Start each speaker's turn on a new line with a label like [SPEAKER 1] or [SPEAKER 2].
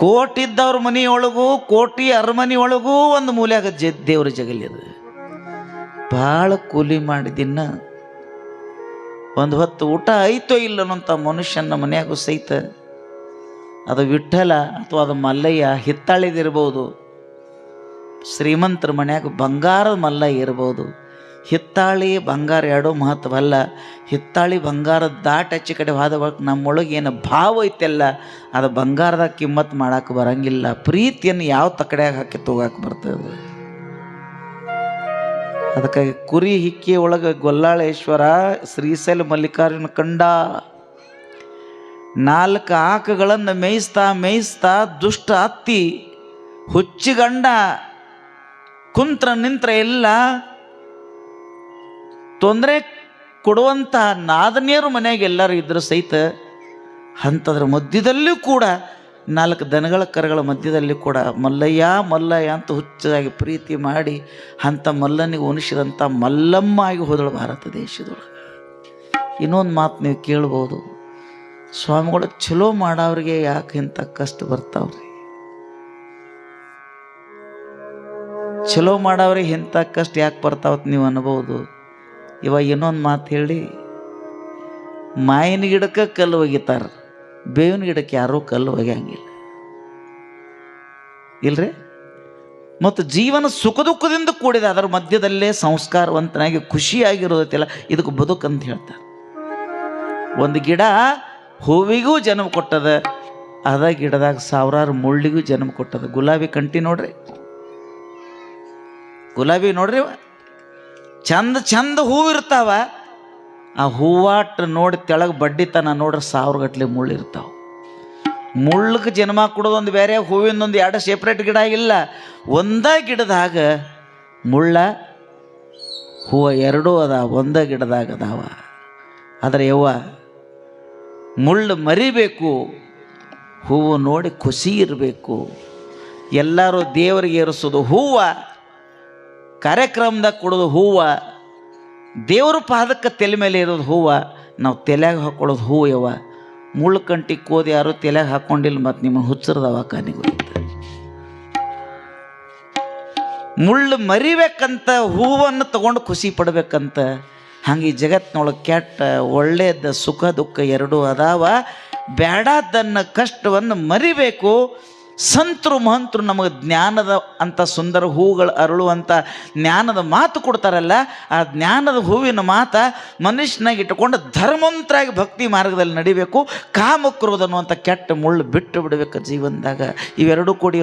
[SPEAKER 1] ಕೋಟಿದ್ದವ್ರ ಮನೆಯೊಳಗೂ, ಕೋಟಿ ಅರಮನೆ ಒಳಗೂ ಒಂದು ಮೂಲೆಯಾಗ ಜ, ದೇವ್ರ ಜಗಲಿಯದು ಭಾಳ ಕೂಲಿ ಮಾಡಿದಿನ್ನ ಒಂದು ಹೊತ್ತು ಊಟ ಐತೋ ಇಲ್ಲ ಮನುಷ್ಯನ ಮನ್ಯಾಗೂ ಸಹಿತ ಅದು ವಿಠಲ ಅಥವಾ ಅದು ಮಲ್ಲಯ್ಯ ಹಿತ್ತಾಳಿದಿರ್ಬೋದು, ಶ್ರೀಮಂತರ ಮನೆಯಾಗ ಬಂಗಾರದ ಮಲ್ಲಯ್ಯ ಇರ್ಬೋದು. ಹಿತ್ತಾಳಿ ಬಂಗಾರ ಎರಡೂ ಮಹತ್ವಲ್ಲ ಹಿತ್ತಾಳಿ ಬಂಗಾರದ ದಾಟ ಹೆಚ್ಚು ಕಡೆ ಹೋದ ನಮ್ಮೊಳಗೆ ಏನು ಭಾವ ಐತೆಲ್ಲ, ಅದು ಬಂಗಾರದ ಕಿಮ್ಮತ್ ಮಾಡಕ್ಕೆ ಬರಂಗಿಲ್ಲ. ಪ್ರೀತಿಯನ್ನು ಯಾವ ತಕಡ್ಯಾಗ ಹಾಕಿ ತಗೋಕೆ ಬರ್ತದೆ ಅದಕ್ಕಾಗಿ ಕುರಿ ಹಿಕ್ಕಿ ಒಳಗೆ ಗೊಲ್ಲಾಳೇಶ್ವರ, ಶ್ರೀಶೈಲ ಮಲ್ಲಿಕಾರ್ಜುನ ಕಂಡ ನಾಲ್ಕು ಆಕಗಳನ್ನು ಮೇಯಿಸ್ತಾ ಮೇಯಿಸ್ತಾ ದುಷ್ಟ ಅತ್ತಿ ಹುಚ್ಚಿಗಂಡ ಕುಂತ್ರ ನಿಂತ್ರ ಎಲ್ಲ ತೊಂದರೆ ಕೊಡುವಂತಹ ನಾದನಿಯರು ಮನೆಯಾಗ ಎಲ್ಲರೂ ಇದ್ದರೂ ಸಹಿತ ಅಂಥದ್ರ ಮಧ್ಯದಲ್ಲೂ ಕೂಡ ನಾಲ್ಕು ದನಗಳ ಕರಗಳ ಮಧ್ಯದಲ್ಲಿ ಕೂಡ ಮಲ್ಲಯ್ಯ ಮಲ್ಲಯ್ಯ ಅಂತ ಹುಚ್ಚದಾಗಿ ಪ್ರೀತಿ ಮಾಡಿ ಅಂಥ ಮಲ್ಲನಿಗೆ ಉಣಿಸಿದಂಥ ಮಲ್ಲಮ್ಮ ಆಗಿ ಹೋದಳು ಭಾರತ ದೇಶದೊಳಗೆ. ಇನ್ನೊಂದು ಮಾತು ನೀವು ಕೇಳ್ಬೋದು, ಸ್ವಾಮಿಗಳು ಚಲೋ ಮಾಡೋರಿಗೆ ಯಾಕೆ ಇಂಥ ಕಷ್ಟ ಬರ್ತಾವ್ರಿ? ಚಲೋ ಮಾಡೋರಿಗೆ ಇಂಥ ಕಷ್ಟ ಯಾಕೆ ಬರ್ತಾವತ್ ನೀವು ಅನ್ಬೋದು? ಇವಾಗ ಇನ್ನೊಂದು ಮಾತು ಹೇಳಿ ಮಾಯಿನ ಗಿಡಕ್ಕೆ ಕಲ್ಲು ಒಗಿತಾರ, ಬೇವಿನ ಗಿಡಕ್ಕೆ ಯಾರೂ ಕಲ್ಲು ಒಗ್ಯಂಗಿಲ್ಲ. ಇಲ್ರಿ? ಮತ್ತು ಜೀವನ ಸುಖ ದುಃಖದಿಂದ ಕೂಡಿದೆ, ಅದರ ಮಧ್ಯದಲ್ಲೇ ಸಂಸ್ಕಾರವಂತನಾಗಿ ಖುಷಿಯಾಗಿರೋದಿಲ್ಲ ಇದಕ್ಕೆ ಬದುಕಂತ ಹೇಳ್ತಾರೆ. ಒಂದು ಗಿಡ ಹೂವಿಗೂ ಜನ್ಮ ಕೊಟ್ಟದ, ಅದ ಗಿಡದಾಗ ಸಾವಿರಾರು ಮುಳ್ಳಿಗೂ ಜನ್ಮ ಕೊಟ್ಟದ. ಗುಲಾಬಿ ಕಂಟಿ ನೋಡ್ರಿ? ಗುಲಾಬಿ ನೋಡ್ರಿ ಇವ. ಚಂದ ಚಂದ ಹೂವಿರ್ತಾವ ಆ ಹೂವಾಟ ನೋಡಿ ತೆಳಗೆ ಬಡ್ಡಿತನ ನೋಡ್ರಿ ಸಾವಿರ ಗಟ್ಲೆ ಮುಳ್ಳು ಇರ್ತಾವ. ಮುಳ್ಳಕ್ಕೆ ಜನ್ಮ ಕೊಡೋದೊಂದು ಬೇರೆ, ಹೂವಿನೊಂದು ಎರಡು ಸೆಪ್ರೇಟ್ ಗಿಡ ಇಲ್ಲ. ಒಂದೇ ಗಿಡದಾಗ ಮುಳ್ಳ, ಹೂವು ಎರಡೂ ಅದ ಒಂದೇ ಗಿಡದಾಗ ಅದಾವ. ಆದರೆ ಯವ್ವ, ಮುಳ್ಳು ಮರಿಬೇಕು, ಹೂವು ನೋಡಿ ಖುಷಿ ಇರಬೇಕು. ಎಲ್ಲರೂ ದೇವರಿಗೆ ಏರಿಸೋದು ಹೂವು. ಕಾರ್ಯಕ್ರಮದಾಗ ಕೊಡೋದು ಹೂವು, ದೇವ್ರ ಪಾದಕ್ಕೆ ತಲೆ ಮೇಲೆ ಇರೋದು ಹೂವು, ನಾವು ತಲೆಯಾಗ ಹಾಕೊಳ್ಳೋದು ಹೂವು ಯವ ಮುಳ್ಳು ಕಂಟಿ ಕೋದಿ ಯಾರು ತಲೆಯಾಗ ಹಾಕ್ಕೊಂಡಿಲ್ಲ ಮತ್ತು ನಿಮ್ಮ ಹುಚ್ಚರದವ ಕಾನಿಗೆ ಮುಳ್ಳು ಮರಿಬೇಕಂತ ಹೂವನ್ನು ತಗೊಂಡು ಖುಷಿ ಪಡ್ಬೇಕಂತ ಹಂಗೆ ಈ ಜಗತ್ತಿನೊಳಗೆ ಕೆಟ್ಟ ಒಳ್ಳೆಯದ ಸುಖ, ದುಃಖ ಎರಡೂ ಅದಾವ. ಬೇಡದನ್ನ ಕಷ್ಟವನ್ನು ಮರಿಬೇಕು. ಸಂತರು ಮಹಂತರು ನಮಗೆ ಜ್ಞಾನದ ಅಂಥ ಸುಂದರ ಹೂಗಳು ಅರಳುವಂಥ ಜ್ಞಾನದ ಮಾತು ಕೊಡ್ತಾರಲ್ಲ, ಆ ಜ್ಞಾನದ ಹೂವಿನ ಮಾತ ಮನುಷ್ಯನಾಗಿ ಇಟ್ಟುಕೊಂಡು ಧರ್ಮವಂತರಾಗಿ ಭಕ್ತಿ ಮಾರ್ಗದಲ್ಲಿ ನಡಿಬೇಕು ಕಾಮಕ್ರೋಧ ಅನ್ನುವಂಥ ಕೆಟ್ಟ ಮುಳ್ಳು ಬಿಟ್ಟು ಬಿಡಬೇಕು ಜೀವನದಾಗ. ಇವೆರಡೂ ಕೂಡಿ